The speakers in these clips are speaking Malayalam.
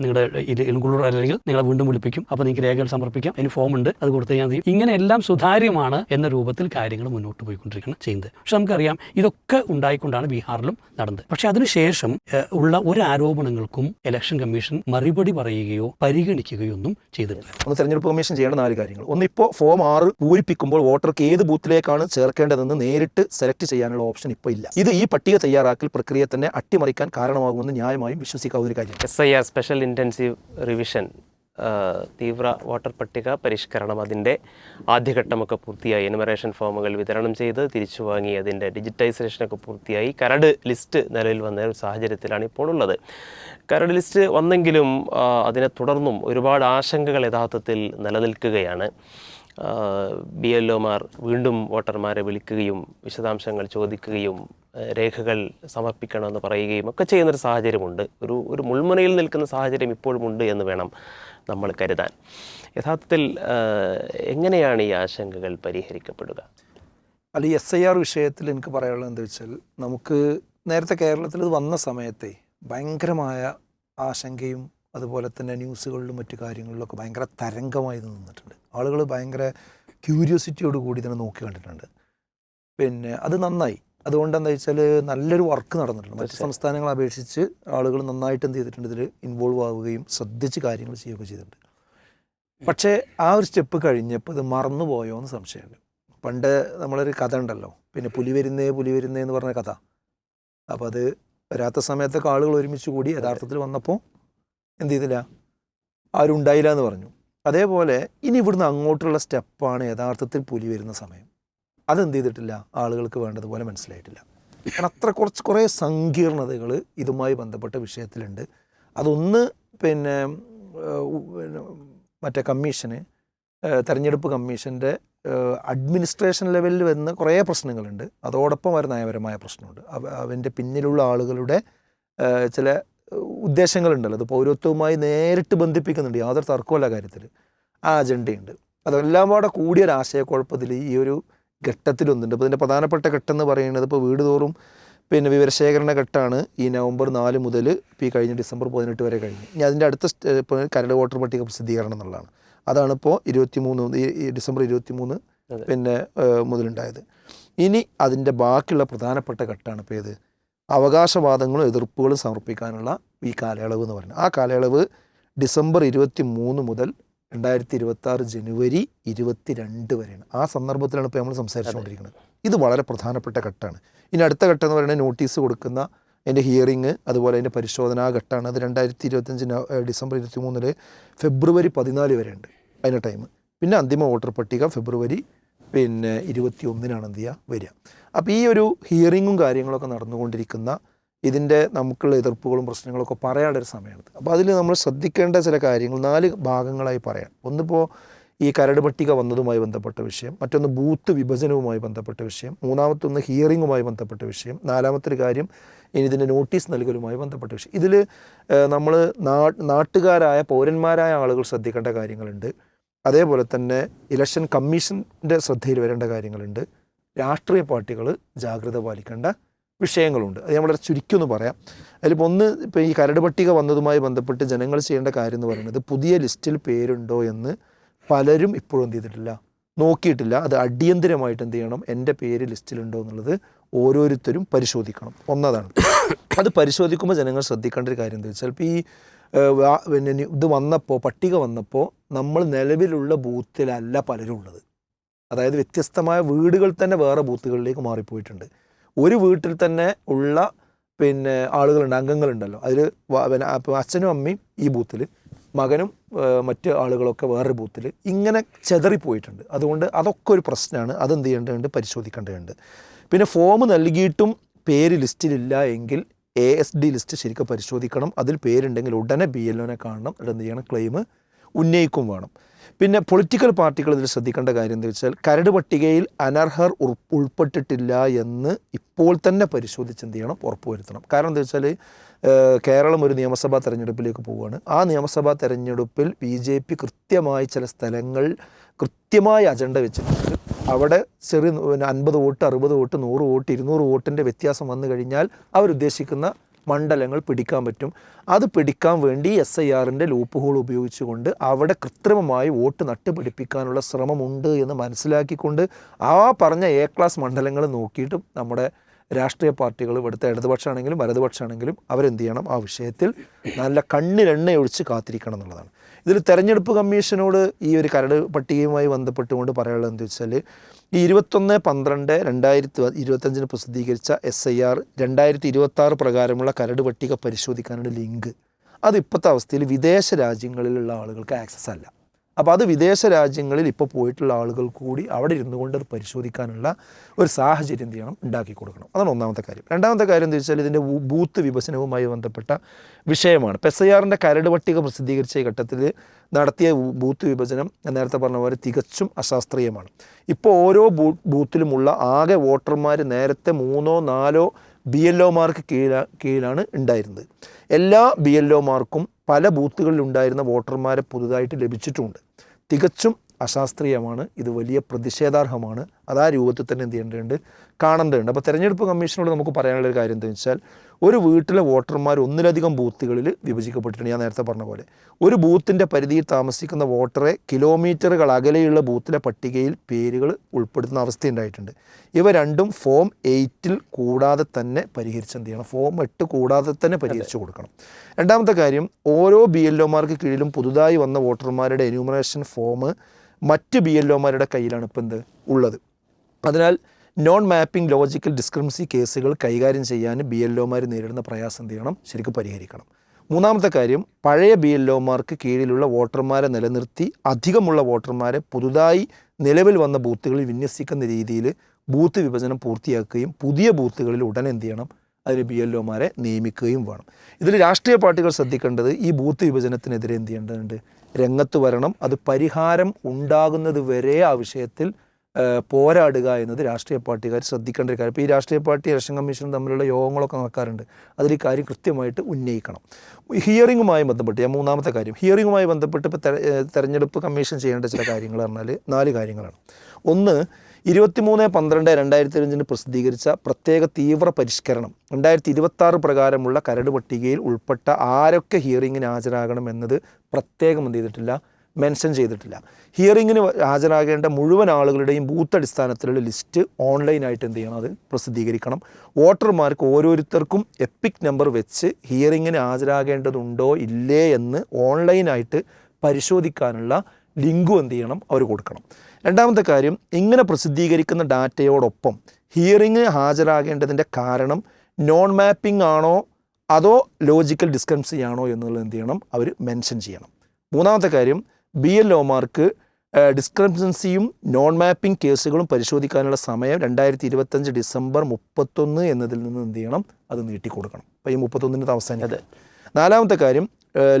നിങ്ങളുടെ ഇൻക്ലൂഡ് അല്ലെങ്കിൽ നിങ്ങളെ വീണ്ടും വിളിപ്പിക്കും. അപ്പോൾ നിങ്ങൾക്ക് രേഖകൾ സമർപ്പിക്കാം. അതിന് ഫോം ഉണ്ട്. അത് കൊടുത്തു കഴിഞ്ഞാൽ മതി. ഇങ്ങനെ എല്ലാം സുതാര്യമാണ് എന്ന രൂപത്തിൽ കാര്യങ്ങൾ മുന്നോട്ട് പോയിക്കൊണ്ടിരിക്കുന്നത് ചെയ്യുന്നത്. പക്ഷെ നമുക്കറിയാം ഇതൊക്കെ ഉണ്ടായിക്കൊണ്ടാണ് ബീഹാറിലും നടന്നത്. പക്ഷെ അതിനുശേഷം ഉള്ള ഒരു ആരോപണങ്ങൾക്കും ഇലക്ഷൻ കമ്മീഷൻ മറുപടി പറയുകയോ പരിഗണിക്കുകയോ ഒന്നും ചെയ്തിട്ടില്ല. ഒന്ന് തെരഞ്ഞെടുപ്പ് കമ്മീഷൻ ചെയ്യേണ്ട നാല് കാര്യങ്ങൾ. ഒന്ന് ഇപ്പോൾ ഫോം ആറ് പൂരിപ്പിക്കുമ്പോൾ വോട്ടർക്ക് ഏത് ബൂത്തിലേക്കാണ് ചേർക്കേണ്ടതെന്ന് നേരിട്ട് സെലക്ട് ചെയ്യാനുള്ള ഓപ്ഷൻ ഇപ്പോൾ ഇല്ല. ഇത് ഈ പട്ടിക തയ്യാറാക്കൽ പ്രക്രിയ തന്നെ അട്ടിമറിക്കാൻ കാരണമാകുമെന്ന് ന്യായമായും വിശ്വസിക്കാവുന്ന ഒരു കാര്യം S I R special intensive revision തീവ്ര വോട്ടർ പട്ടിക പരിഷ്കരണം അതിന്റെ ആദ്യഘട്ടമൊക്കെ പൂർത്തിയായി. എനുമറേഷൻ ഫോമുകൾ വിതരണം ചെയ്ത് തിരിച്ചു വാങ്ങി അതിന്റെ ഡിജിറ്റൈസേഷനൊക്കെ പൂർത്തിയായി. കരട് ലിസ്റ്റ് നിലവിൽ വന്ന ഒരു സാഹചര്യത്തിലാണ് ഇപ്പോൾ ഉള്ളത്. കരട് ലിസ്റ്റ് വന്നെങ്കിലും അതിനെ തുടർന്നും ഒരുപാട് ആശങ്കകൾ യഥാർത്ഥത്തിൽ നിലനിൽക്കുകയാണ്. ബി എൽ ഒമാർ വീണ്ടും വോട്ടർമാരെ വിളിക്കുകയും വിശദാംശങ്ങൾ ചോദിക്കുകയും രേഖകൾ സമർപ്പിക്കണമെന്ന് പറയുകയും ഒക്കെ ചെയ്യുന്നൊരു സാഹചര്യമുണ്ട്. ഒരു ഒരു മുൾമുനയിൽ നിൽക്കുന്ന സാഹചര്യം ഇപ്പോഴുമുണ്ട് എന്ന് വേണം നമ്മൾ കരുതാൻ. യഥാർത്ഥത്തിൽ എങ്ങനെയാണ് ഈ ആശങ്കകൾ പരിഹരിക്കപ്പെടുക? അല്ല എസ് ഐ ആർ വിഷയത്തിൽ എനിക്ക് പറയാനുള്ളത് എന്താ വെച്ചാൽ നമുക്ക് നേരത്തെ കേരളത്തിൽ ഇത് വന്ന സമയത്തെ ഭയങ്കരമായ ആശങ്കയും അതുപോലെ തന്നെ ന്യൂസുകളിലും മറ്റു കാര്യങ്ങളിലൊക്കെ ഭയങ്കര തരംഗമായി നിന്നിട്ടുണ്ട്. ആളുകൾ ഭയങ്കര ക്യൂരിയോസിറ്റിയോട് കൂടി തന്നെ നോക്കി കണ്ടിട്ടുണ്ട്. പിന്നെ അത് നന്നായി. അതുകൊണ്ട് എന്താ വെച്ചാൽ നല്ലൊരു വർക്ക് നടന്നിട്ടുണ്ട്. മറ്റ് സംസ്ഥാനങ്ങളെ അപേക്ഷിച്ച് ആളുകൾ നന്നായിട്ട് എന്ത് ചെയ്തിട്ടുണ്ട് ഇതിൽ ഇൻവോൾവ് ആവുകയും ശ്രദ്ധിച്ച് കാര്യങ്ങൾ ചെയ്യുകയൊക്കെ ചെയ്തിട്ടുണ്ട്. പക്ഷേ ആ ഒരു സ്റ്റെപ്പ് കഴിഞ്ഞപ്പോൾ ഇത് മറന്നുപോയോ എന്ന് സംശയമുണ്ട്. പണ്ട് നമ്മളൊരു കഥ ഉണ്ടല്ലോ. പിന്നെ പുലി വരുന്നേ പുലി വരുന്നേ എന്ന് പറഞ്ഞ കഥ. അപ്പോൾ അത് വരാത്ത സമയത്തൊക്കെ ആളുകൾ ഒരുമിച്ച് കൂടി യഥാർത്ഥത്തിൽ വന്നപ്പോൾ എന്ത് ചെയ്തില്ല? ആരും ഉണ്ടായില്ല എന്ന് പറഞ്ഞു. അതേപോലെ ഇനി ഇവിടുന്ന് അങ്ങോട്ടുള്ള സ്റ്റെപ്പാണ് യഥാർത്ഥത്തിൽ പുലി വരുന്ന സമയം. അതെന്ത് ചെയ്തിട്ടില്ല? ആളുകൾക്ക് വേണ്ടതുപോലെ മനസ്സിലായിട്ടില്ല. കാരണം അത്ര കുറച്ച് കുറേ സങ്കീർണതകൾ ഇതുമായി ബന്ധപ്പെട്ട വിഷയത്തിലുണ്ട്. അതൊന്ന് പിന്നെ മറ്റേ കമ്മീഷന് തെരഞ്ഞെടുപ്പ് കമ്മീഷന്റെ അഡ്മിനിസ്ട്രേഷൻ ലെവലിൽ വരുന്ന കുറേ പ്രശ്നങ്ങളുണ്ട്. അതോടൊപ്പം ഒരു നയപരമായ പ്രശ്നമുണ്ട്. അവ അവന്റെ പിന്നിലുള്ള ആളുകളുടെ ചില ഉദ്ദേശങ്ങളുണ്ടല്ലോ. അത് പൗരത്വവുമായി നേരിട്ട് ബന്ധിപ്പിക്കുന്നുണ്ട്. യാതൊരു തർക്കമല്ല കാര്യത്തിൽ. ആ അജണ്ടയുണ്ട്. അതെല്ലാം കൂടെ കൂടിയൊരു ആശയക്കുഴപ്പത്തിൽ ഈ ഒരു ഘട്ടത്തിലൊന്നുണ്ട്. അപ്പോൾ ഇതിന്റെ പ്രധാനപ്പെട്ട ഘട്ടം എന്ന് പറയുന്നത് ഇപ്പോൾ വീട് തോറും പിന്നെ വിവരശേഖരണ ഘട്ടമാണ്. ഈ നവംബർ നാല് മുതൽ ഇപ്പോൾ ഈ കഴിഞ്ഞ ഡിസംബർ പതിനെട്ട് വരെ കഴിഞ്ഞു. ഇനി അതിന്റെ അടുത്ത ഇപ്പോൾ കരട് വോട്ടർ പട്ടിക പ്രസിദ്ധീകരണം എന്നുള്ളതാണ്. അതാണ് ഇപ്പോൾ ഇരുപത്തി മൂന്ന് ഡിസംബർ ഇരുപത്തി മൂന്ന്. പിന്നെ മുതലുണ്ടായത്. ഇനി അതിന്റെ ബാക്കിയുള്ള പ്രധാനപ്പെട്ട ഘട്ടമാണ് ഇപ്പോൾ ഏത്? അവകാശവാദങ്ങളും എതിർപ്പുകളും സമർപ്പിക്കാനുള്ള ഈ കാലയളവ് എന്ന് പറയുന്നത്. ആ കാലയളവ് ഡിസംബർ ഇരുപത്തി മൂന്ന് മുതൽ രണ്ടായിരത്തി ഇരുപത്തി ആറ് ജനുവരി ഇരുപത്തി രണ്ട് വരെയാണ്. ആ സന്ദർഭത്തിലാണ് ഇപ്പോൾ നമ്മൾ സംസാരിച്ചുകൊണ്ടിരിക്കുന്നത്. ഇത് വളരെ പ്രധാനപ്പെട്ട ഘട്ടമാണ്. ഇനി അടുത്ത ഘട്ടം എന്ന് പറയുന്നത് നോട്ടീസ് കൊടുക്കുന്ന അതിന്റെ ഹിയറിങ് അതുപോലെ അതിന്റെ പരിശോധനാ ഘട്ടമാണ്. അത് രണ്ടായിരത്തി ഇരുപത്തഞ്ച് ഡിസംബർ ഇരുപത്തി മൂന്നിൽ ഫെബ്രുവരി പതിനാല് വരെ ഉണ്ട് അതിന്റെ ടൈം പിന്നെ അന്തിമ വോട്ടർ പട്ടിക ഫെബ്രുവരി പിന്നെ ഇരുപത്തി ഒന്നിനാണ് എന്ത് ചെയ്യുക? വരിക. അപ്പോൾ ഈ ഒരു ഹിയറിങ്ങും കാര്യങ്ങളൊക്കെ നടന്നുകൊണ്ടിരിക്കുന്ന ഇതിന്റെ നമുക്കുള്ള എതിർപ്പുകളും പ്രശ്നങ്ങളൊക്കെ പറയാനുള്ളൊരു സമയമാണ്. അപ്പോൾ അതിൽ നമ്മൾ ശ്രദ്ധിക്കേണ്ട ചില കാര്യങ്ങൾ നാല് ഭാഗങ്ങളായി പറയാം. ഒന്നിപ്പോൾ ഈ കരട് പട്ടിക വന്നതുമായി ബന്ധപ്പെട്ട വിഷയം മറ്റൊന്ന് ബൂത്ത് വിഭജനവുമായി ബന്ധപ്പെട്ട വിഷയം മൂന്നാമത്തൊന്ന് ഹിയറിങ്ങുമായി ബന്ധപ്പെട്ട വിഷയം നാലാമത്തെ ഒരു കാര്യം ഇനി ഇതിന്റെ നോട്ടീസ് നൽകലുമായി ബന്ധപ്പെട്ട വിഷയം. ഇതിൽ നമ്മൾ നാട്ടുകാരായ പൗരന്മാരായ ആളുകൾ ശ്രദ്ധിക്കേണ്ട കാര്യങ്ങളുണ്ട്. അതേപോലെ തന്നെ ഇലക്ഷൻ കമ്മീഷന്റെ ശ്രദ്ധയിൽ വരേണ്ട കാര്യങ്ങളുണ്ട്. രാഷ്ട്രീയ പാർട്ടികൾ ജാഗ്രത പാലിക്കേണ്ട വിഷയങ്ങളുണ്ട്. അത് ഞാൻ വളരെ ചുരുക്കി ഒന്ന് പറയാം. അതിലിപ്പോൾ ഒന്ന് ഇപ്പോൾ ഈ കരട് പട്ടിക വന്നതുമായി ബന്ധപ്പെട്ട് ജനങ്ങൾ ചെയ്യേണ്ട കാര്യം എന്ന് പറയുന്നത് പുതിയ ലിസ്റ്റിൽ പേരുണ്ടോ എന്ന് പലരും ഇപ്പോഴും എന്ത് ചെയ്തിട്ടില്ല. നോക്കിയിട്ടില്ല. അത് അടിയന്തിരമായിട്ട് എന്ത് ചെയ്യണം? എന്റെ പേര് ലിസ്റ്റിലുണ്ടോ എന്നുള്ളത് ഓരോരുത്തരും പരിശോധിക്കണം. ഒന്നതാണ്. അത് പരിശോധിക്കുമ്പോൾ ജനങ്ങൾ ശ്രദ്ധിക്കേണ്ട ഒരു കാര്യം എന്താ വെച്ചാൽ ഇപ്പോൾ ഈ പിന്നെ ഇത് വന്നപ്പോൾ പട്ടിക വന്നപ്പോൾ നമ്മൾ നിലവിലുള്ള ബൂത്തിലല്ല പലരും ഉള്ളത്. അതായത് വ്യത്യസ്തമായ വീടുകൾ തന്നെ വേറെ ബൂത്തുകളിലേക്ക് മാറിപ്പോയിട്ടുണ്ട്. ഒരു വീട്ടിൽ തന്നെ ഉള്ള പിന്നെ ആളുകളുണ്ട് അംഗങ്ങളുണ്ടല്ലോ. അതിൽ പിന്നെ അച്ഛനും അമ്മയും ഈ ബൂത്തിൽ മകനും മറ്റ് ആളുകളൊക്കെ വേറൊരു ബൂത്തിൽ ഇങ്ങനെ ചെതറിപ്പോയിട്ടുണ്ട്. അതുകൊണ്ട് അതൊക്കെ ഒരു പ്രശ്നമാണ്. അതെന്ത് ചെയ്യേണ്ടതുണ്ട്? പരിശോധിക്കേണ്ടതുണ്ട്. പിന്നെ ഫോം നൽകിയിട്ടും പേര് ലിസ്റ്റിലില്ല എങ്കിൽ എ എസ് ഡി ലിസ്റ്റ് ശരിക്കും പരിശോധിക്കണം. അതിൽ പേരുണ്ടെങ്കിൽ ഉടനെ ബി എൽ ഒനെ കാണണം. എന്ത് ചെയ്യണം? ക്ലെയിം ഉന്നയിക്കും വേണം. പിന്നെ പൊളിറ്റിക്കൽ പാർട്ടികൾ ഇതിൽ ശ്രദ്ധിക്കേണ്ട കാര്യം എന്താ വെച്ചാൽ കരട് പട്ടികയിൽ അനർഹർ ഉൾപ്പെട്ടിട്ടില്ല എന്ന് ഇപ്പോൾ തന്നെ പരിശോധിച്ച് എന്ത് ചെയ്യണം? ഉറപ്പുവരുത്തണം. കാരണം എന്താ വെച്ചാൽ കേരളം ഒരു നിയമസഭാ തെരഞ്ഞെടുപ്പിലേക്ക് പോവുകയാണ്. ആ നിയമസഭാ തെരഞ്ഞെടുപ്പിൽ ബി കൃത്യമായി ചില സ്ഥലങ്ങൾ കൃത്യമായ അജണ്ട വെച്ചിട്ടുണ്ട്. അവിടെ ചെറിയ പിന്നെ അൻപത് വോട്ട് അറുപത് വോട്ട് നൂറ് വോട്ട് ഇരുന്നൂറ് വോട്ടിന്റെ വ്യത്യാസം വന്നു കഴിഞ്ഞാൽ അവരുദ്ദേശിക്കുന്ന മണ്ഡലങ്ങൾ പിടിക്കാൻ പറ്റും. അത് പിടിക്കാൻ വേണ്ടി എസ് ഐ ആറിന്റെ ലൂപ്പ് ഹോൾ ഉപയോഗിച്ചുകൊണ്ട് അവിടെ കൃത്രിമമായി വോട്ട് നട്ടുപിടിപ്പിക്കാനുള്ള ശ്രമമുണ്ട് എന്ന് മനസ്സിലാക്കിക്കൊണ്ട് ആ പറഞ്ഞ എ ക്ലാസ് മണ്ഡലങ്ങൾ നോക്കിയിട്ടും നമ്മുടെ രാഷ്ട്രീയ പാർട്ടികൾ ഇവിടുത്തെ ഇടതുപക്ഷമാണെങ്കിലും വലതുപക്ഷമാണെങ്കിലും അവരെന്ത് ചെയ്യണം? ആ വിഷയത്തിൽ നല്ല കണ്ണിലെണ്ണയൊഴിച്ച് കാത്തിരിക്കണം എന്നുള്ളതാണ്. ഇതിൽ തെരഞ്ഞെടുപ്പ് കമ്മീഷനോട് ഈ ഒരു കരട് പട്ടികയുമായി ബന്ധപ്പെട്ടുകൊണ്ട് പറയാനുള്ളത് എന്താ വെച്ചാൽ ഈ ഇരുപത്തൊന്ന് പന്ത്രണ്ട് രണ്ടായിരത്തി ഇരുപത്തഞ്ചിന് പ്രസിദ്ധീകരിച്ച എസ് ഐ ആർ രണ്ടായിരത്തി ഇരുപത്തി ആറ് പ്രകാരമുള്ള കരട് പട്ടിക പരിശോധിക്കാനുള്ള ലിങ്ക്. അത് ഇപ്പോഴത്തെ അവസ്ഥയിൽ വിദേശ രാജ്യങ്ങളിലുള്ള ആളുകൾക്ക് ആക്സസ് അല്ല. അപ്പോൾ അത് വിദേശ രാജ്യങ്ങളിൽ ഇപ്പോൾ പോയിട്ടുള്ള ആളുകൾ കൂടി അവിടെ ഇരുന്നു കൊണ്ട് അത് പരിശോധിക്കാനുള്ള ഒരു സാഹചര്യം എന്ത് ചെയ്യണം? ഉണ്ടാക്കി കൊടുക്കണം. അതാണ് ഒന്നാമത്തെ കാര്യം. രണ്ടാമത്തെ കാര്യം എന്താ വെച്ചാൽ ഇതിന്റെ ബൂത്ത് വിഭജനവുമായി ബന്ധപ്പെട്ട വിഷയമാണ്. പെസയാറിന്റെ കരട് പട്ടിക പ്രസിദ്ധീകരിച്ച ഘട്ടത്തിൽ നടത്തിയ ബൂത്ത് വിഭജനം നേരത്തെ പറഞ്ഞ പോലെ തികച്ചും അശാസ്ത്രീയമാണ്. ഇപ്പോൾ ഓരോ ബൂ ബൂത്തിലുമുള്ള ആകെ വോട്ടർമാർ നേരത്തെ മൂന്നോ നാലോ ബി എൽ ഒമാർക്ക് കീഴിലാ കീഴിലാണ് ഉണ്ടായിരുന്നത്. എല്ലാ ബി എൽ ഒമാർക്കും പല ബൂത്തുകളിൽ ഉണ്ടായിരുന്ന വോട്ടർമാരെ പുതുതായിട്ട് ലഭിച്ചിട്ടുണ്ട്. തികച്ചും അശാസ്ത്രീയമാണ്. ഇത് വലിയ പ്രതിഷേധാർഹമാണ്. അത് ആ രൂപത്തിൽ തന്നെ എന്ത് ചെയ്യേണ്ടതുണ്ട്? കാണേണ്ടതുണ്ട്. അപ്പോൾ തെരഞ്ഞെടുപ്പ് കമ്മീഷനോട് നമുക്ക് പറയാനുള്ള ഒരു കാര്യം എന്താണെന്ന് വെച്ചാൽ ഒരു വീട്ടിലെ വോട്ടർമാർ ഒന്നിലധികം ബൂത്തുകളിൽ വിഭജിക്കപ്പെട്ടിട്ടുണ്ട്. ഞാൻ നേരത്തെ പറഞ്ഞ പോലെ. ഒരു ബൂത്തിന്റെ പരിധിയിൽ താമസിക്കുന്ന വോട്ടറെ കിലോമീറ്ററുകൾ അകലെയുള്ള ബൂത്തിലെ പട്ടികയിൽ പേരുകൾ ഉൾപ്പെടുത്തുന്ന അവസ്ഥയുണ്ടായിട്ടുണ്ട്. ഇവ രണ്ടും ഫോം എയ്റ്റിൽ കൂടാതെ തന്നെ പരിഹരിച്ച് എന്ത് ചെയ്യണം? ഫോം എട്ട് കൂടാതെ തന്നെ പരിഹരിച്ചു കൊടുക്കണം. രണ്ടാമത്തെ കാര്യം ഓരോ ബി എൽ ഒമാർക്ക് കീഴിലും പുതുതായി വന്ന വോട്ടർമാരുടെ എന്യൂമറേഷൻ ഫോം മറ്റ് ബി എൽ ഒമാരുടെ കയ്യിലാണ് ഇപ്പം എന്ത്? ഉള്ളത്. അതിനാൽ നോൺ മാപ്പിംഗ് ലോജിക്കൽ ഡിസ്ക്രിമൻസി കേസുകൾ കൈകാര്യം ചെയ്യാൻ ബി എൽ ഒമാർ നേരിടുന്ന പ്രയാസം എന്ത് ചെയ്യണം? ശരിക്കും പരിഹരിക്കണം. മൂന്നാമത്തെ കാര്യം പഴയ ബി എൽ ഒമാർക്ക് കീഴിലുള്ള വോട്ടർമാരെ നിലനിർത്തി അധികമുള്ള വോട്ടർമാരെ പുതുതായി നിലവിൽ വന്ന ബൂത്തുകളിൽ വിന്യസിക്കുന്ന രീതിയിൽ ബൂത്ത് വിഭജനം പൂർത്തിയാക്കുകയും പുതിയ ബൂത്തുകളിൽ ഉടൻ എന്ത് ചെയ്യണം? അതിൽ ബി എൽ ഒമാരെ നിയമിക്കുകയും വേണം. ഇതിൽ രാഷ്ട്രീയ പാർട്ടികൾ ശ്രദ്ധിക്കേണ്ടത് ഈ ബൂത്ത് വിഭജനത്തിനെതിരെ എന്ത് ചെയ്യേണ്ടതുണ്ട്? രംഗത്ത് വരണം. അത് പരിഹാരം ഉണ്ടാകുന്നത് വരെ ആ വിഷയത്തിൽ പോരാടുക എന്നത് രാഷ്ട്രീയ പാർട്ടിക്കാർ ശ്രദ്ധിക്കേണ്ട ഒരു കാര്യം. ഇപ്പോൾ ഈ രാഷ്ട്രീയ പാർട്ടി ഇലക്ഷൻ കമ്മീഷനും തമ്മിലുള്ള യോഗങ്ങളൊക്കെ നടക്കാറുണ്ട്. അതിൽ കാര്യം കൃത്യമായിട്ട് ഉന്നയിക്കണം. ഹിയറിങ്ങുമായി ബന്ധപ്പെട്ട് ഞാൻ മൂന്നാമത്തെ കാര്യം. ഹിയറിങ്ങുമായി ബന്ധപ്പെട്ട് ഇപ്പോൾ തെര- തെരഞ്ഞെടുപ്പ് കമ്മീഷൻ ചെയ്യേണ്ട ചില കാര്യങ്ങൾ പറഞ്ഞാൽ നാല് കാര്യങ്ങളാണ്. ഒന്ന് ഇരുപത്തിമൂന്ന് പന്ത്രണ്ട് രണ്ടായിരത്തി അഞ്ചിന് പ്രസിദ്ധീകരിച്ച പ്രത്യേക തീവ്ര പരിഷ്കരണം. രണ്ടായിരത്തി ഇരുപത്തി പ്രകാരമുള്ള കരട് പട്ടികയിൽ ഉൾപ്പെട്ട ആരൊക്കെ ഹിയറിങ്ങിന് ഹാജരാകണം എന്നത് പ്രത്യേകം എന്ത് ചെയ്തിട്ടില്ല മെൻഷൻ ചെയ്തിട്ടില്ല. ഹിയറിങ്ങിന് ഹാജരാകേണ്ട മുഴുവൻ ആളുകളുടെയും ബൂത്ത് അടിസ്ഥാനത്തിലുള്ള ലിസ്റ്റ് ഓൺലൈനായിട്ട് എന്ത് ചെയ്യണം? അത് പ്രസിദ്ധീകരിക്കണം. വോട്ടർമാർക്ക് ഓരോരുത്തർക്കും എപ്പിക് നമ്പർ വെച്ച് ഹിയറിങ്ങിന് ഹാജരാകേണ്ടതുണ്ടോ? ഇല്ലേ? എന്ന് ഓൺലൈനായിട്ട് പരിശോധിക്കാനുള്ള ലിങ്കും എന്ത് ചെയ്യണം? അവർ കൊടുക്കണം. രണ്ടാമത്തെ കാര്യം ഇങ്ങനെ പ്രസിദ്ധീകരിക്കുന്ന ഡാറ്റയോടൊപ്പം ഹിയറിങ്ങിന് ഹാജരാകേണ്ടതിന്റെ കാരണം നോൺ മാപ്പിംഗ് ആണോ? അതോ ലോജിക്കൽ ഡിസ്ക്രൻസി ആണോ? എന്നുള്ളത് എന്ത് ചെയ്യണം? അവർ മെൻഷൻ ചെയ്യണം. മൂന്നാമത്തെ കാര്യം ബി എൽ ഒമാർക്ക് ഡിസ്ക്രിപ്ഷൻസിയും നോൺ മാപ്പിംഗ് കേസുകളും പരിശോധിക്കാനുള്ള സമയം രണ്ടായിരത്തി ഇരുപത്തഞ്ച് ഡിസംബർ മുപ്പത്തൊന്ന് എന്നതിൽ നിന്ന് എന്ത് ചെയ്യണം? അത് നീട്ടിക്കൊടുക്കണം. അപ്പോൾ ഈ മുപ്പത്തൊന്നിന് അവസാനം നാലാമത്തെ കാര്യം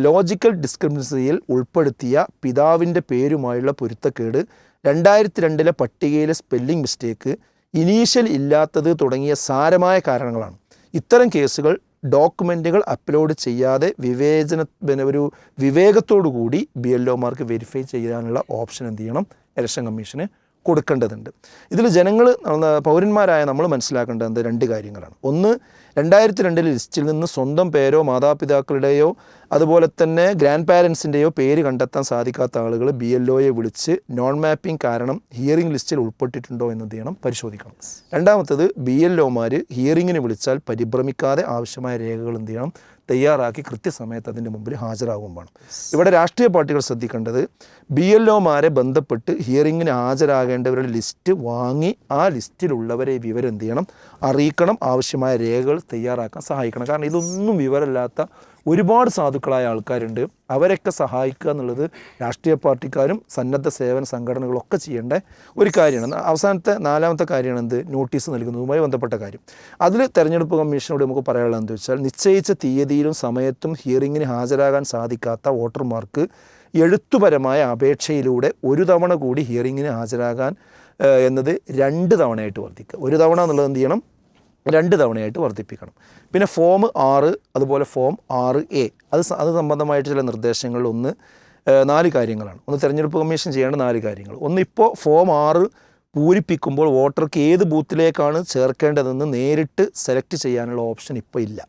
ലോജിക്കൽ ഡിസ്ക്രിപ്ഷൻസിയിൽ ഉൾപ്പെടുത്തിയ പിതാവിന്റെ പേരുമായുള്ള പൊരുത്തക്കേട് രണ്ടായിരത്തി രണ്ടിലെ പട്ടികയിലെ സ്പെല്ലിംഗ് മിസ്റ്റേക്ക് ഇനീഷ്യൽ ഇല്ലാത്തത് തുടങ്ങിയ സാരമായ കാരണങ്ങളാണ്. ഇത്തരം കേസുകൾ ഡോക്യുമെന്റുകൾ അപ്ലോഡ് ചെയ്യാതെ വിവേചന ഒരു വിവേകത്തോടു കൂടി ബി എൽ ഒമാർക്ക് വെരിഫൈ ചെയ്യാനുള്ള ഓപ്ഷൻ എന്ത് ചെയ്യണം? ഇലക്ഷൻ കമ്മീഷന് കൊടുക്കേണ്ടതുണ്ട്. ഇതിൽ ജനങ്ങൾ പൗരന്മാരായ നമ്മൾ മനസ്സിലാക്കേണ്ടത് രണ്ട് കാര്യങ്ങളാണ്. ഒന്ന് രണ്ടായിരത്തി രണ്ടിൽ ലിസ്റ്റിൽ നിന്ന് സ്വന്തം പേരോ മാതാപിതാക്കളുടെയോ അതുപോലെ തന്നെ ഗ്രാൻഡ് പാരൻസിന്റെയോ പേര് കണ്ടെത്താൻ സാധിക്കാത്ത ആളുകൾ ബി എൽ ഒയെ വിളിച്ച് നോൺ മാപ്പിംഗ് കാരണം ഹിയറിംഗ് ലിസ്റ്റിൽ ഉൾപ്പെട്ടിട്ടുണ്ടോ എന്ന് ചെയ്യണം പരിശോധിക്കണം. രണ്ടാമത്തത് ബി എൽ ഒമാർ ഹിയറിങ്ങിന് വിളിച്ചാൽ പരിഭ്രമിക്കാതെ ആവശ്യമായ രേഖകൾ എന്ത് ചെയ്യണം? തയ്യാറാക്കി കൃത്യസമയത്ത് അതിന്റെ മുമ്പിൽ ഹാജരാകും വേണം. ഇവിടെ രാഷ്ട്രീയ പാർട്ടികൾ ശ്രദ്ധിക്കേണ്ടത് ബി എൽ ഒമാരെ ബന്ധപ്പെട്ട് ഹിയറിങ്ങിന് ഹാജരാകേണ്ടവരുടെ ലിസ്റ്റ് വാങ്ങി ആ ലിസ്റ്റിലുള്ളവരെ വിവരം എന്ത് ചെയ്യണം? അറിയിക്കണം. ആവശ്യമായ രേഖകൾ തയ്യാറാക്കാൻ സഹായിക്കണം. കാരണം ഇതൊന്നും വിവരമില്ലാത്ത ഒരുപാട് സാധുക്കളായ ആൾക്കാരുണ്ട്. അവരൊക്കെ സഹായിക്കുക എന്നുള്ളത് രാഷ്ട്രീയ പാർട്ടിക്കാരും സന്നദ്ധ സേവന സംഘടനകളൊക്കെ ചെയ്യേണ്ട ഒരു കാര്യമാണ്. അവസാനത്തെ നാലാമത്തെ കാര്യമാണ് എന്ത്? നോട്ടീസ് നൽകുന്നതുമായി ബന്ധപ്പെട്ട കാര്യം. അതിൽ തെരഞ്ഞെടുപ്പ് കമ്മീഷനോട് നമുക്ക് പറയാനുള്ളത് എന്താ വെച്ചാൽ നിശ്ചയിച്ച തീയതിയിലും സമയത്തും ഹിയറിങ്ങിന് ഹാജരാകാൻ സാധിക്കാത്ത വോട്ടർമാർക്ക് എഴുത്തുപരമായ അപേക്ഷയിലൂടെ ഒരു തവണ കൂടി ഹിയറിങ്ങിന് ഹാജരാകാൻ എന്നത് രണ്ട് തവണയായിട്ട് വർദ്ധിക്കുക. ഒരു തവണ എന്നുള്ളത് എന്ത് ചെയ്യണം? രണ്ട് തവണയായിട്ട് വർദ്ധിപ്പിക്കണം. പിന്നെ ഫോം ആറ് അതുപോലെ ഫോം ആറ് എ അത് അത് സംബന്ധമായിട്ട് ചില നിർദ്ദേശങ്ങളിൽ ഒന്ന് നാല് കാര്യങ്ങളാണ്. ഒന്ന് തിരഞ്ഞെടുപ്പ് കമ്മീഷൻ ചെയ്യേണ്ട നാല് കാര്യങ്ങൾ. ഒന്ന് ഇപ്പോൾ ഫോം ആറ് പൂരിപ്പിക്കുമ്പോൾ വോട്ടർക്ക് ഏത് ബൂത്തിലേക്കാണ് ചേർക്കേണ്ടതെന്ന് നേരിട്ട് സെലക്ട് ചെയ്യാനുള്ള ഓപ്ഷൻ ഇപ്പോൾ ഇല്ല.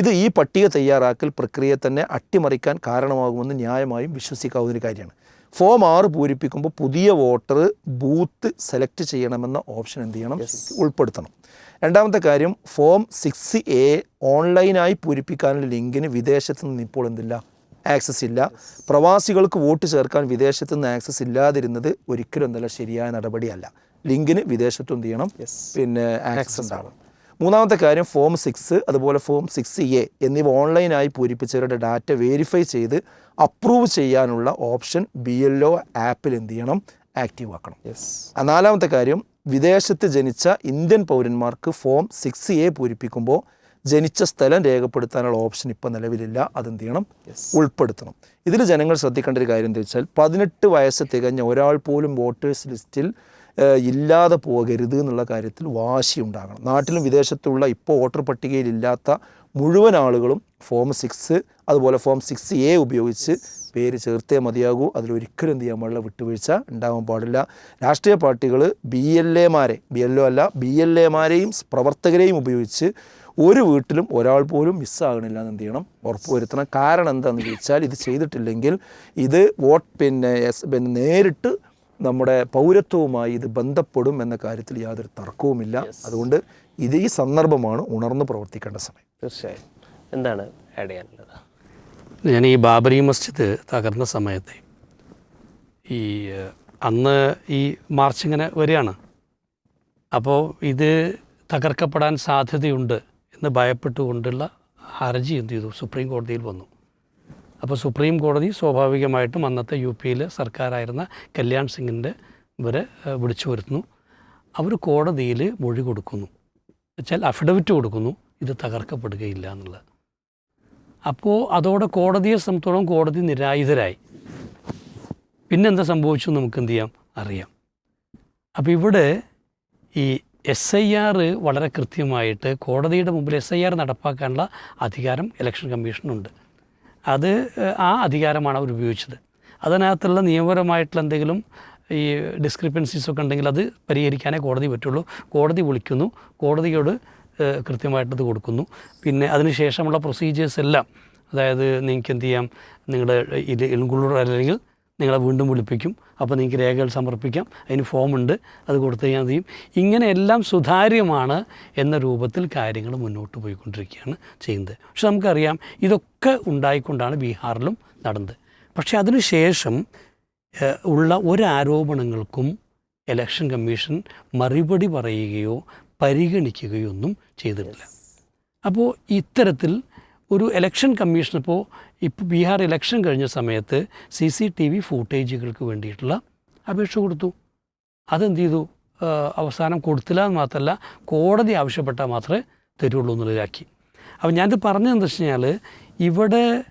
ഇത് ഈ പട്ടിക തയ്യാറാക്കൽ പ്രക്രിയയെ തന്നെ അട്ടിമറിക്കാൻ കാരണമാകുമെന്ന് ന്യായമായും വിശ്വസിക്കാവുന്ന ഒരു കാര്യമാണ്. ഫോം ആറ് പൂരിപ്പിക്കുമ്പോൾ പുതിയ വോട്ടർ ബൂത്ത് സെലക്ട് ചെയ്യണമെന്ന ഓപ്ഷൻ എന്ത് ചെയ്യണം? ഉൾപ്പെടുത്തണം. രണ്ടാമത്തെ കാര്യം ഫോം സിക്സ് എ ഓൺലൈനായി പൂരിപ്പിക്കാനുള്ള ലിങ്കിന് വിദേശത്ത് നിന്ന് ഇപ്പോൾ എന്തില്ല? ആക്സസ് ഇല്ല. പ്രവാസികൾക്ക് വോട്ട് ചേർക്കാൻ വിദേശത്ത് നിന്ന് ആക്സസ് ഇല്ലാതിരുന്നത് ഒരിക്കലും എന്തല്ല ശരിയായ നടപടിയല്ല. ലിങ്കിന് വിദേശത്തും എന്ത് ചെയ്യണം? പിന്നെ ആക്സസ് ഉണ്ടാവണം. മൂന്നാമത്തെ കാര്യം ഫോം സിക്സ് അതുപോലെ ഫോം സിക്സ് എ എന്നിവ ഓൺലൈനായി പൂരിപ്പിച്ചവരുടെ ഡാറ്റ വെരിഫൈ ചെയ്ത് അപ്രൂവ് ചെയ്യാനുള്ള ഓപ്ഷൻ ബി എൽ ഒ ആപ്പിൽ എന്ത് ചെയ്യണം? ആക്റ്റീവ് ആക്കണം. നാലാമത്തെ കാര്യം വിദേശത്ത് ജനിച്ച ഇന്ത്യൻ പൗരന്മാർക്ക് ഫോം സിക്സ് എ പൂരിപ്പിക്കുമ്പോൾ ജനിച്ച സ്ഥലം രേഖപ്പെടുത്താനുള്ള ഓപ്ഷൻ ഇപ്പോൾ നിലവിലില്ല. അതെന്ത് ചെയ്യണം? ഉൾപ്പെടുത്തണം. ഇതിൽ ജനങ്ങൾ ശ്രദ്ധിക്കേണ്ട ഒരു കാര്യം എന്താ വെച്ചാൽ പതിനെട്ട് വയസ്സ് തികഞ്ഞ ഒരാൾ പോലും വോട്ടേഴ്സ് ലിസ്റ്റിൽ ഇല്ലാതെ പോകരുത് എന്നുള്ള കാര്യത്തിൽ വാശി ഉണ്ടാകണം നാട്ടിലും വിദേശത്തുള്ള ഇപ്പോൾ വോട്ടർ പട്ടികയിൽ ഇല്ലാത്ത മുഴുവൻ ആളുകളും ഫോം സിക്സ് അതുപോലെ ഫോം സിക്സ് എ ഉപയോഗിച്ച് പേര് ചേർത്തേ മതിയാകൂ. അതിലൊരിക്കലും എന്ത് ചെയ്യാൻ പാടില്ല വിട്ടുവീഴ്ച ഉണ്ടാവാൻ പാടില്ല. രാഷ്ട്രീയ പാർട്ടികൾ ബി എൽ എമാരെ ബി എൽ ഒ അല്ല ബി എൽ എമാരെയും പ്രവർത്തകരെയും ഉപയോഗിച്ച് ഒരു വീട്ടിലും ഒരാൾ പോലും മിസ്സാകണില്ല എന്ന് എന്ത് ചെയ്യണം? ഉറപ്പുവരുത്തണം കാരണം എന്താണെന്ന് ചോദിച്ചാൽ ഇത് ചെയ്തിട്ടില്ലെങ്കിൽ ഇത് വോട്ട് പിന്നെ എസ് പിന്നെ നേരിട്ട് നമ്മുടെ പൗരത്വവുമായി ഇത് ബന്ധപ്പെടും എന്ന കാര്യത്തിൽ യാതൊരു തർക്കവുമില്ല. അതുകൊണ്ട് ഇത് ഈ സന്ദർഭമാണ് ഉണർന്നു പ്രവർത്തിക്കേണ്ട സമയം. തീർച്ചയായും. എന്താണ് ആഡ് ചെയ്യാനുള്ളത്? ഞാൻ ഈ ബാബരി മസ്ജിദ് തകർന്ന സമയത്ത് ഈ അന്ന് ഈ മാർച്ച് ഇങ്ങനെ വരികയാണ്. അപ്പോൾ ഇത് തകർക്കപ്പെടാൻ സാധ്യതയുണ്ട് എന്ന് ഭയപ്പെട്ടുകൊണ്ടുള്ള ഹർജി എന്ത് ചെയ്തു? സുപ്രീം കോടതിയിൽ വന്നു. അപ്പോൾ സുപ്രീം കോടതി സ്വാഭാവികമായിട്ടും അന്നത്തെ യു പിയിലെ സർക്കാരായിരുന്ന കല്യാൺ സിംഗിന്റെ ഇവരെ വിളിച്ചു വരുത്തുന്നു. അവർ കോടതിയിൽ മൊഴി കൊടുക്കുന്നു. വെച്ചാൽ അഫിഡവിറ്റ് കൊടുക്കുന്നു. ഇത് തകർക്കപ്പെടുകയില്ല എന്നുള്ളത്. അപ്പോൾ അതോടെ കോടതിയെ സംബന്ധിച്ചോളം കോടതി നിരായുധരായി. പിന്നെന്താ സംഭവിച്ചു നമുക്ക് എന്ത് ചെയ്യാം അറിയാം. അപ്പോൾ ഇവിടെ ഈ എസ് ഐ ആർ വളരെ കൃത്യമായിട്ട് കോടതിയുടെ മുമ്പിൽ എസ് ഐ ആർ നടപ്പാക്കാനുള്ള അധികാരം ഇലക്ഷൻ കമ്മീഷനുണ്ട്. അത് ആ അധികാരമാണ് അവർ ഉപയോഗിച്ചത്. അതിനകത്തുള്ള നിയമപരമായിട്ടുള്ള എന്തെങ്കിലും ഈ ഡിസ്ക്രിപ്പൻസീസ് ഒക്കെ ഉണ്ടെങ്കിൽ അത് പരിഹരിക്കാനേ കോടതി പറ്റുള്ളൂ. കോടതി വിളിക്കുന്നു. കോടതിയോട് കൃത്യമായിട്ടത് കൊടുക്കുന്നു. പിന്നെ അതിനുശേഷമുള്ള പ്രൊസീജിയേഴ്സ് എല്ലാം അതായത് നിങ്ങൾക്ക് എന്ത് ചെയ്യാം നിങ്ങളുടെ ഇത് ഇൻക്ലൂഡ് അല്ലെങ്കിൽ നിങ്ങളെ വീണ്ടും വിളിപ്പിക്കും. അപ്പോൾ നിങ്ങൾക്ക് രേഖകൾ സമർപ്പിക്കാം. അതിന് ഫോമുണ്ട് അത് കൊടുത്തു കഴിഞ്ഞാൽ മതിയും ഇങ്ങനെയെല്ലാം സുതാര്യമാണ് എന്ന രൂപത്തിൽ കാര്യങ്ങൾ മുന്നോട്ട് പോയിക്കൊണ്ടിരിക്കുകയാണ് ചെയ്യുന്നത്. പക്ഷെ നമുക്കറിയാം ഇതൊക്കെ ഉണ്ടായിക്കൊണ്ടാണ് ബീഹാറിലും നടന്നത്. പക്ഷെ അതിനുശേഷം ഉള്ള ഒരാരോപണങ്ങൾക്കും ഇലക്ഷൻ കമ്മീഷൻ മറുപടി പറയുകയോ പരിഗണിക്കുകയോ ഒന്നും ചെയ്തിട്ടില്ല അപ്പോൾ ഇത്തരത്തിൽ ഒരു ഇലക്ഷൻ കമ്മീഷൻ ഇപ്പോൾ ഇപ്പോൾ ബീഹാർ ഇലക്ഷൻ കഴിഞ്ഞ സമയത്ത് സി സി ടി വി ഫൂട്ടേജുകൾക്ക് വേണ്ടിയിട്ടുള്ള അപേക്ഷ കൊടുത്തു. അതെന്ത് ചെയ്തു അവസാനം കൊടുത്തില്ല എന്ന് മാത്രമല്ല കോടതി ആവശ്യപ്പെട്ടാൽ മാത്രമേ തരുള്ളൂ എന്നുള്ളതിലാക്കി അപ്പോൾ ഞാനിത് പറഞ്ഞതെന്ന് വെച്ച് കഴിഞ്ഞാൽ ഇവിടെ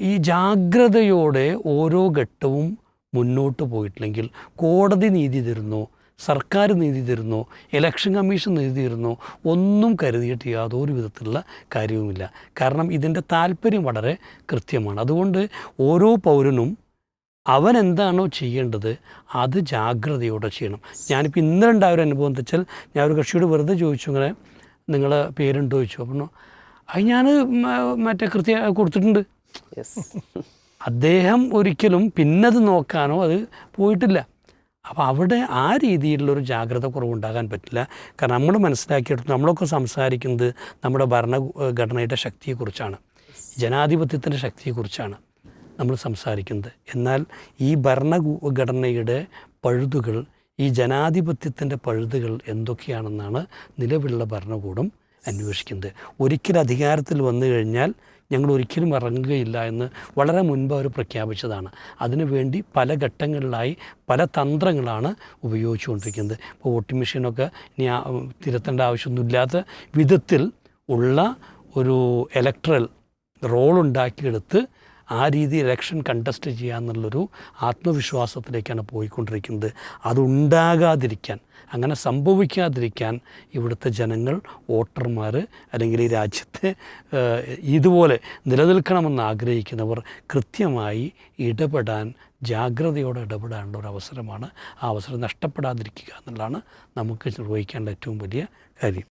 ഈ ജാഗ്രതയോടെ ഓരോ ഘട്ടവും മുന്നോട്ട് പോയിട്ടില്ലെങ്കിൽ കോടതി നീതി തരുന്നു സർക്കാർ നീതി തരുന്നു ഇലക്ഷൻ കമ്മീഷൻ നീതി തരുന്നു ഒന്നും കരുതിയിട്ട് യാതൊരു വിധത്തിലുള്ള കാര്യവുമില്ല. കാരണം ഇതിന്റെ താല്പര്യം വളരെ കൃത്യമാണ്. അതുകൊണ്ട് ഓരോ പൗരനും അവൻ എന്താണോ ചെയ്യേണ്ടത് അത് ജാഗ്രതയോടെ ചെയ്യണം. ഞാനിപ്പോൾ ഇന്നലെ ഉണ്ടായ ഒരു അനുഭവം എന്താ വെച്ചാൽ ഞാൻ ഒരു കക്ഷിയോട് വെറുതെ ചോദിച്ചു ഇങ്ങനെ നിങ്ങളെ പേരുണ്ടോ ചോദിച്ചു. അപ്പോൾ അത് ഞാൻ മറ്റേ കൃത്യ കൊടുത്തിട്ടുണ്ട്. അദ്ദേഹം ഒരിക്കലും പിന്നത് നോക്കാനോ അത് പോയിട്ടില്ല. അപ്പോൾ അവിടെ ആ രീതിയിലുള്ളൊരു ജാഗ്രത കുറവുണ്ടാകാൻ പറ്റില്ല. കാരണം നമ്മൾ മനസ്സിലാക്കിയെടുത്ത് നമ്മളൊക്കെ സംസാരിക്കുന്നത് നമ്മുടെ ഭരണഘടനയുടെ ശക്തിയെക്കുറിച്ചാണ്. ജനാധിപത്യത്തിന്റെ ശക്തിയെക്കുറിച്ചാണ് നമ്മൾ സംസാരിക്കുന്നത്. എന്നാൽ ഈ ഭരണഘടനയുടെ പഴുതുകൾ ഈ ജനാധിപത്യത്തിന്റെ പഴുതുകൾ എന്തൊക്കെയാണെന്നാണ് നിലവിലുള്ള ഭരണകൂടം അന്വേഷിക്കുന്നത്. ഒരിക്കൽ അധികാരത്തിൽ വന്നു കഴിഞ്ഞാൽ ഞങ്ങൾ ഒരിക്കലും ഇറങ്ങുകയില്ല എന്ന് വളരെ മുൻപ് അവർ പ്രഖ്യാപിച്ചതാണ്. അതിനുവേണ്ടി പല ഘട്ടങ്ങളിലായി പല തന്ത്രങ്ങളാണ് ഉപയോഗിച്ചുകൊണ്ടിരിക്കുന്നത്. ഇപ്പോൾ വോട്ടിംഗ് മെഷീനൊക്കെ ഇനി തിരുത്തേണ്ട ആവശ്യമൊന്നുമില്ലാത്ത വിധത്തിൽ ഉള്ള ഒരു ഇലക്ട്രൽ റോൾ ഉണ്ടാക്കിയെടുത്ത് ആ രീതിയിൽ ഇലക്ഷൻ കണ്ടസ്റ്റ് ചെയ്യാമെന്നുള്ളൊരു ആത്മവിശ്വാസത്തിലേക്കാണ് പോയിക്കൊണ്ടിരിക്കുന്നത്. അതുണ്ടാകാതിരിക്കാൻ അങ്ങനെ സംഭവിക്കാതിരിക്കാൻ ഇവിടുത്തെ ജനങ്ങൾ വോട്ടർമാർ അല്ലെങ്കിൽ ഈ രാജ്യത്തെ ഇതുപോലെ നിലനിൽക്കണമെന്ന് ആഗ്രഹിക്കുന്നവർ കൃത്യമായി ഇടപെടാൻ ജാഗ്രതയോടെ ഇടപെടാനുള്ള ഒരു അവസരമാണ് ആ അവസരം നഷ്ടപ്പെടാതിരിക്കുക എന്നുള്ളതാണ് നമുക്ക് നിർവഹിക്കാനുള്ള ഏറ്റവും വലിയ കാര്യം.